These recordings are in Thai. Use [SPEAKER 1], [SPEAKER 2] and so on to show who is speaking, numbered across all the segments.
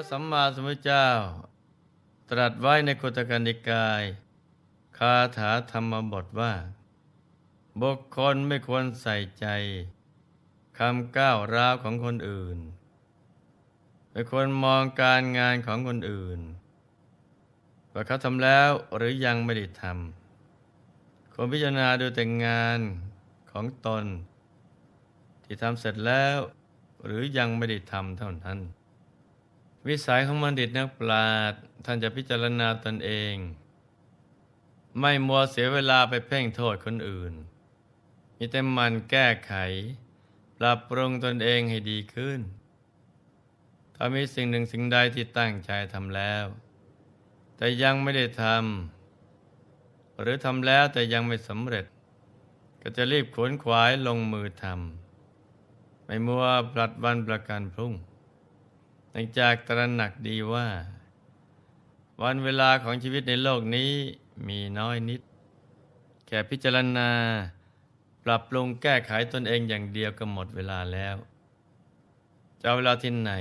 [SPEAKER 1] ระสัมมาสัมพุทธเจ้า ตรัสไว้ในกุตกนิกาย คาถาธรรมบทว่า บุคคลไม่ควรใส่ใจคำก้าวร้าวของคนอื่น ไม่ควรมองการงานของคนอื่น ว่าเขาทำแล้วหรือยังไม่ได้ทำควรพิจารณาดูแต่งานของตน ที่ทำเสร็จแล้วหรือยังไม่ได้ทำเท่านั้น วิสัยของบัณฑิตนักปราชญ์ท่านจะพิจารณาตนเอง ไม่มัวเสียเวลาไปเพ่งโทษคนอื่น มีแต่มันแก้ไข ปรับปรุงตนเองให้ดีขึ้น ถ้ามีสิ่งหนึ่งสิ่งใดที่ตั้งใจทำแล้ว แต่ยังไม่ได้ทำหรือทำแล้วแต่ยังไม่สำเร็จ ก็จะรีบขวนขวายลงมือทำไม่มัวปลัดวันประกันพรุ่ง เนื่องจากตระหนักดีว่า วันเวลาของชีวิตในโลกนี้มีน้อยนิด แค่พิจารณา ปรับปรุงแก้ไขตนเองอย่างเดียวก็หมดเวลาแล้วจะเอาเวลาที่ไหน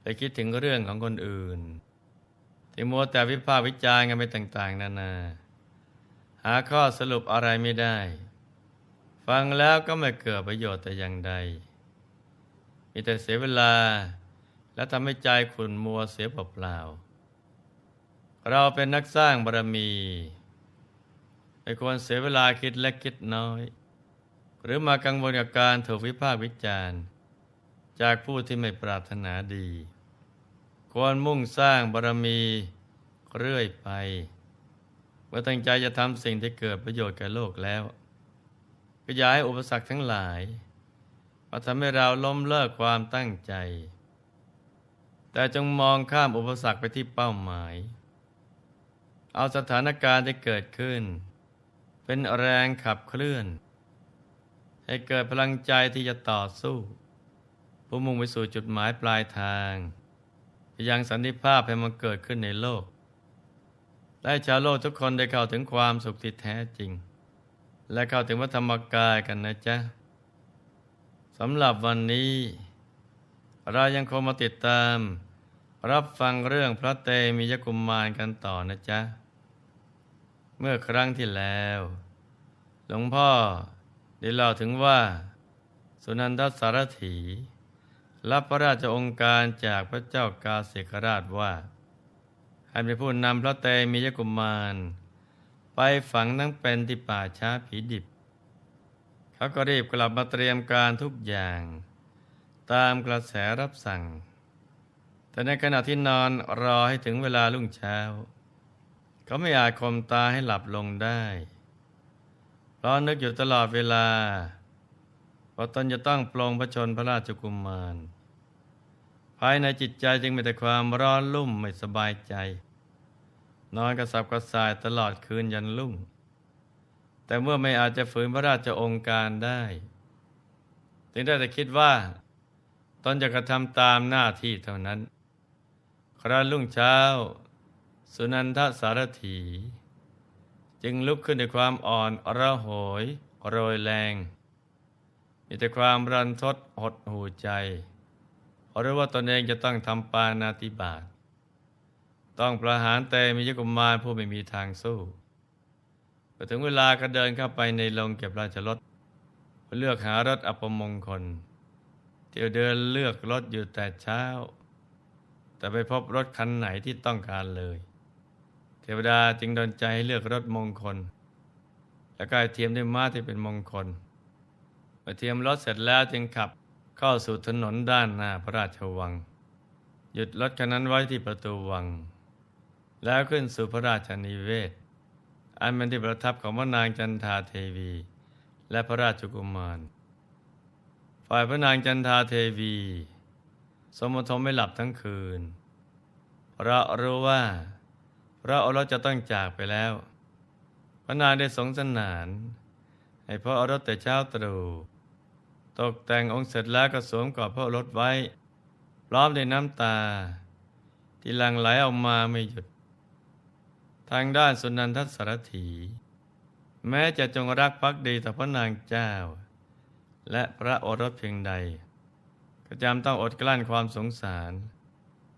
[SPEAKER 1] ไปคิดถึงเรื่องของคนอื่น ที่มัวแต่วิพากษ์วิจารณ์กันไปต่าง ๆ นานา หาข้อสรุปอะไรไม่ได้ ฟังแล้วก็ไม่เกิดประโยชน์แต่อย่างใด มีแต่เสียเวลา และทำให้ใจขุ่นมัวเสียเปล่าๆเราเป็นนักสร้างบารมีไม่ควรเสียเวลาคิดเล็กคิดน้อย หรือมากังวลกับการถูกวิพากษ์วิจารณ์ จากผู้ที่ไม่ปรารถนาดี ควรมุ่งสร้างบารมีเรื่อยไปเมื่อตั้งใจจะทำสิ่งที่เกิดประโยชน์แก่โลกแล้วก็อย่าให้อุปสรรคทั้งหลายมาทำให้เราล้มเลิกความตั้งใจ แต่จงมองข้ามอุปสรรคไปที่เป้าหมาย เอาสถานการณ์ที่เกิดขึ้น เป็นแรงขับเคลื่อน ให้เกิดพลังใจที่จะต่อสู้ผู้มุ่งไปสู่จุดหมายปลายทางยังสันติภาพให้มันเกิดขึ้นในโลก ได้ชาวโลกทุกคนได้เข้าถึงความสุขที่แท้จริง และเข้าถึงวัฏธรรมกายกันนะจ๊ะสำหรับวันนี้ เรายังคงมาติดตาม รับฟังเรื่องพระเตมียกุมมารกันต่อนะจ๊ะ เมื่อครั้งที่แล้ว หลวงพ่อได้เล่าถึงว่า สุนันทสารถี รับพระราชองค์การจากพระเจ้ากาเสกราชว่าให้เป็นผู้นำพระเตมียกุมาร ไปฝังนั่งเป็นที่ป่าช้าผีดิบ เขาก็รีบกลับมาเตรียมการทุกอย่าง ตามกระแสรับสั่ง แต่ในขณะที่นอนรอให้ถึงเวลารุ่งเช้า เขาไม่อาจคมตาให้หลับลงได้เพราะนึกอยู่ตลอดเวลาว่าตนจะต้องปลงพระชนพระราชกุมมาร ภายในจิตใจจึงมีแต่ความร้อนลุ่มไม่สบายใจ นอนกระสับกระส่ายตลอดคืนยันลุ่ง แต่เมื่อไม่อาจจะฝืนพระราชองค์การได้ จึงได้แต่คิดว่า ตนจะกระทำตามหน้าที่เท่านั้น ครารุ่งเช้า สุนันทสารถี จึงลุกขึ้นด้วยความอ่อนระโหยโรยแรง มีแต่ความรันทดหดหูใจเพราะรู้ว่าตนเองจะต้องทำปานาติบาตต้องประหารเตมียกุมารผู้ไม่มีทางสู้พอถึงเวลาก็เดินเข้าไปในโรงเก็บราชรถเพื่อเลือกหารถอัปมงคล เที่ยวเดินเลือกรถอยู่แต่เช้า แต่ไปพบรถคันไหนที่ต้องการเลย เทวดาจึงดลใจให้เลือกรถมงคล แล้วก็ให้เทียมด้วยม้าที่เป็นมงคลเมื่อเทียมรถเสร็จแล้วจึงขับเข้าสู่ถนนด้านหน้าพระราชวัง หยุดรถคันนั้นไว้ที่ประตูวัง แล้วขึ้นสู่พระราชนิเวศ อันเป็นที่ประทับของพระนางจันทาเทวี และพระราชกุมาร ฝ่ายพระนางจันทาเทวี สมทมไม่หลับทั้งคืนเพราะรู้ว่าพระอรสจะต้องจากไปแล้ว พระนางได้สงสนาน ให้พระอรสแต่เช้าตรู่ตกแต่งองค์เสร็จแล้วก็สวมกอดพระอรสไว้ พร้อมด้วยน้ำตา ที่หลั่งไหลออกมาไม่หยุด ทางด้านสุนันทสารถี แม้จะจงรักภักดีต่อพระนางเจ้า และพระโอรสเพียงใด ก็จำต้องอดกลั้นความสงสาร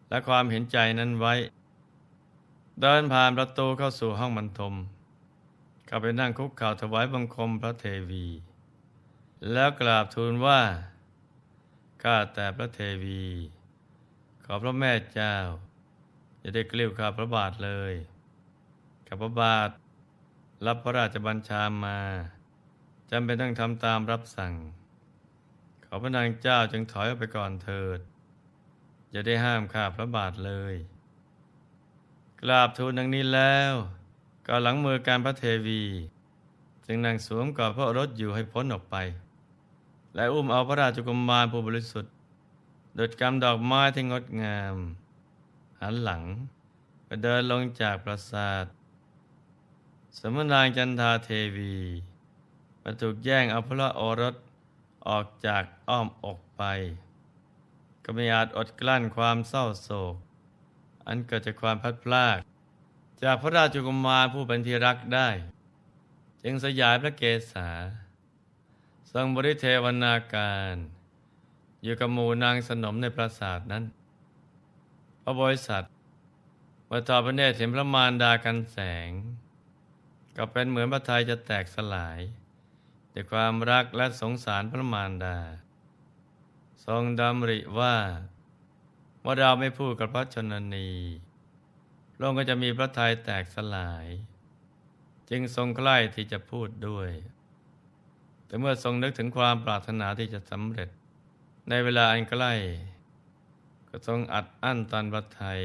[SPEAKER 1] และความเห็นใจนั้นไว้ เดินผ่านประตูเข้าสู่ห้องบรรทม เข้าไปนั่งคุกเข่าถวายบังคมพระเทวี แล้วกราบทูลว่าข้าแต่พระเทวี ขอพระแม่เจ้า อย่าได้กลิ้วข้าพระบาทเลยข้าพระบาท รับพระราชบัญชามาจำเป็นต้องทำตามรับสั่ง ขอพระนางเจ้าจึงถอยออกไปก่อนเถิดอย่าได้ห้ามข้าพระบาทเลย กราบทูลดังนี้แล้วก็หลังมือการพระเทวี จึงนั่งสวมกอดพระอรถอยู่ให้พ้นออกไป และอุ้มเอาพระราชกุมารผู้บริสุทธิ์โดดกำดอกไม้ที่งดงาม หันหลังก็เดินลงจากปราสาท สมนางจันทาเทวีมาถูกแย่งเอาพระโอรส ออกจากอ้อมอกไป ก็ไม่อาจอดกลั้นความเศร้าโศก อันเกิดจากความพัดพรากจากพระราชกุมารผู้เป็นที่รักได้ จึงสยายพระเกศาทรงบริเทวนาการ อยู่กับหมู่นางสนมในปราสาทนั้น พระบริษัทเมื่อทอพระเนตรเห็นพระมารดากันแสง ก็เป็นเหมือนพระทัยจะแตกสลาย ด้วยความรักและสงสารพระมารดา ทรงดำริว่าเมื่อเราไม่พูดกับพระชนนีพระองก็จะมีพระทัยแตกสลาย จึงทรงใกล้ที่จะพูดด้วย แต่เมื่อทรงนึกถึงความปรารถนาที่จะสำเร็จ ในเวลาอันใกล้ ก็ทรงอัดอั้นตันพระทัย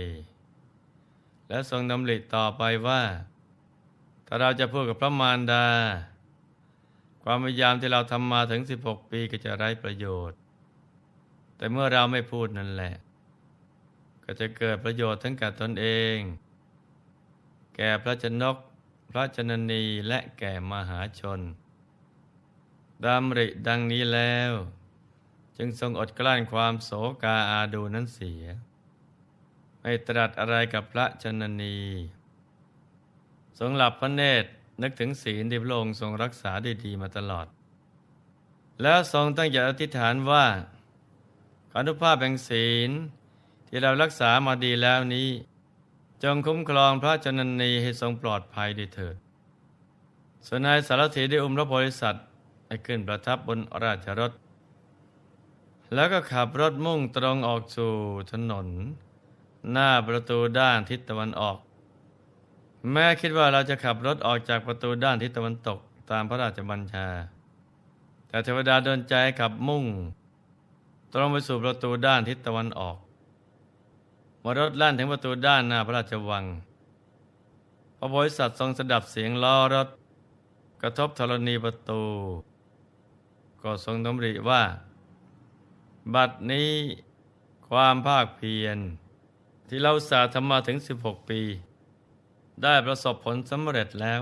[SPEAKER 1] และทรงดำริต่อไปว่า ถ้าเราจะพูดกับพระมารดา ความพยายามที่เราทำมาถึง 16 ปีก็จะไร้ประโยชน์ แต่เมื่อเราไม่พูดนั่นแหละ ก็จะเกิดประโยชน์ทั้งแก่ตนเอง แก่พระชนก พระชนนีและแก่มหาชนดำริดังนี้แล้ว จึงทรงอดกลั้นความโศกาอาดูนั้นเสีย ไม่ตรัสอะไรกับพระชนนี ทรงหลับพระเนตร นึกถึงศีลที่พระองค์ทรงรักษาได้ดีมาตลอด แล้วทรงตั้งใจอธิษฐานว่าขออนุภาพแห่งศีลที่เรารักษามาดีแล้วนี้ จงคุ้มครองพระชนนีให้ทรงปลอดภัยด้วยเถิดส่วนนายสารถีได้อุ้มพระโพธิสัตว์ให้ขึ้นประทับบนราชรถ แล้วก็ขับรถมุ่งตรงออกสู่ถนน หน้าประตูด้านทิศตะวันออก แม้คิดว่าเราจะขับรถออกจากประตูด้านทิศตะวันตกตามพระราชบัญชา แต่เทวดาโดนใจขับมุ่ง ตรงไปสู่ประตูด้านทิศตะวันออกเมื่อรถลั่นถึงประตูด้านหน้าพระราชวัง พระโพธิสัตว์ทรงสดับเสียงล้อรถ กระทบธรณีประตู ก็ทรงดำริว่า บัดนี้ความภาคเพียรที่เราสาธรรมาถึง 16 ปี ได้ประสบผลสำเร็จแล้ว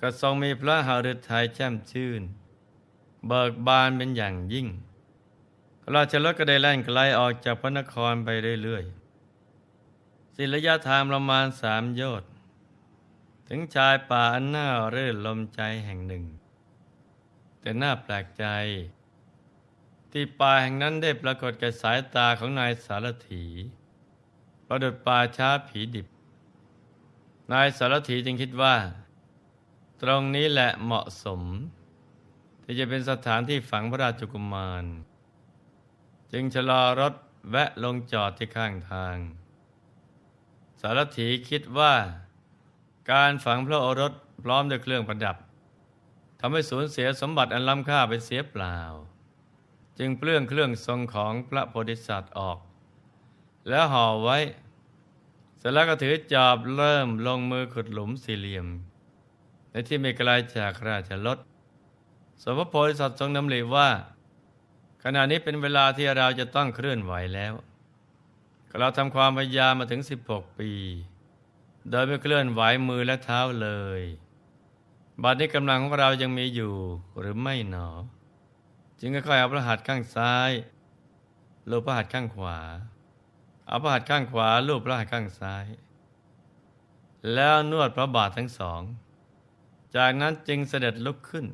[SPEAKER 1] ก็ทรงมีพระหฤทัยแช่มชื่น เบิกบานเป็นอย่างยิ่งราชรถก็ได้แล่นไกลออกจากพระนครไปเรื่อยๆสิระยะทางประมาณสามโยชน์ ถึงชายป่าอันน่าเรื่นลมใจแห่งหนึ่ง แต่น่าแปลกใจ ที่ป่าแห่งนั้นได้ปรากฏแก่สายตาของนายสารถี ประดุดป่าช้าผีดิบ นายสารถีจึงคิดว่า ตรงนี้แหละเหมาะสม ที่จะเป็นสถานที่ฝังพระราชกุมาร จึงชะลอรถแวะลงจอดที่ข้างทาง สารถีคิดว่า การฝังพระโอรสพร้อมด้วยเครื่องประดับทำให้สูญเสียสมบัติอันล้ำค่าไปเสียเปล่า จึงเปลื้องเครื่องทรงของพระโพธิสัตว์ออก แล้วห่อไว้ เสร็จแล้วก็ถือจอบเริ่มลงมือขุดหลุมสี่เหลี่ยม ในที่ไม่ไกลจากราชรถสมพระโพธิสัตว์ทรงนำริว่า ขณะนี้เป็นเวลาที่เราจะต้องเคลื่อนไหวแล้วเราทำความพยายามมาถึง 16 ปี โดยไม่เคลื่อนไหวมือและเท้าเลย บัดนี้กำลังของเรายังมีอยู่หรือไม่หนอ จึงค่อยๆเอาพระหัตถ์ข้างซ้ายลูบพระหัตถ์ข้างขวา เอาพระหัตถ์ข้างขวาลูบพระหัตถ์ข้างซ้าย แล้วนวดพระบาททั้งสอง จากนั้นจึงเสด็จลุกขึ้น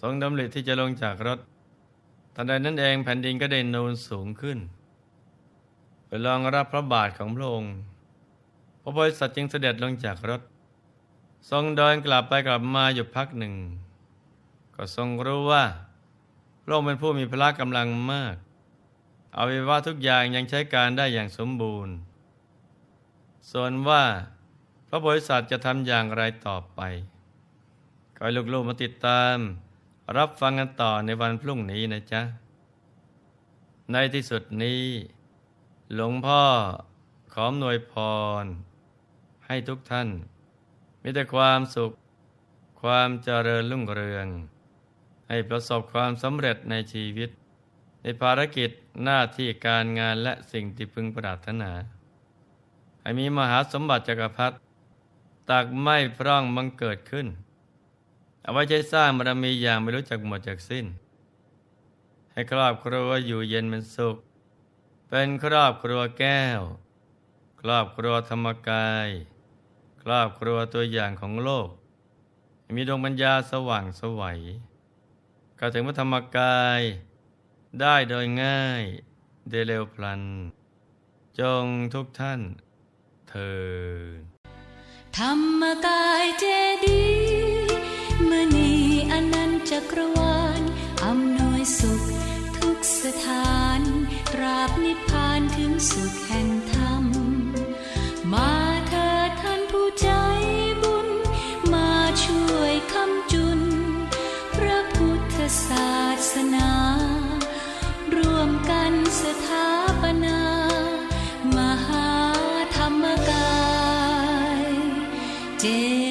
[SPEAKER 1] ทรงดำริที่จะลงจากรถทันใดนั้นเองแผ่นดินก็ได้นูนสูงขึ้นพื่อรองรับพระบาทของพระองค์พระโพธิสัตว์จึงเสด็จลงจากรถ ทรงเดินกลับไปกลับมาอยู่พักหนึ่ง ก็ทรงรู้ว่าพระองค์เป็นผู้มีพละกำลังมาก อวัยวะทุกอย่างยังใช้การได้อย่างสมบูรณ์ ส่วนว่าพระโพธิสัตว์จะทำอย่างไรต่อไปขอให้ลูกๆมาติดตาม รับฟังกันต่อในวันพรุ่งนี้นะจ๊ะ ในที่สุดนี้ หลวงพ่อขออำนวยพร ให้ทุกท่าน มีแต่ความสุข ความเจริญรุ่งเรือง ให้ประสบความสำเร็จในชีวิต ในภารกิจหน้าที่การงานและสิ่งที่พึงปรารถนา ให้มีมหาสมบัติจักรพรรดิตักไม่พร่องบังเกิดขึ้น เอาไว้ใช้สร้างบารมีอย่างไม่รู้จักหมดจากสิ้น ให้ครอบครัวอยู่เย็นเป็นสุข เป็นครอบครัวแก้ว ครอบครัวธรรมกาย ครอบครัวตัวอย่างของโลก มีดวงปัญญาสว่างสวัยเข้าถึงพระธรรมกาย ได้โดยง่ายเดเร็วพลัน จงทุกท่านเธอ
[SPEAKER 2] ธรรมกายเจดีย์มณีอนันจักรวาลอำนวยสุขทุกสถานตราบนิพพานถึงสุขแห่งธรร did.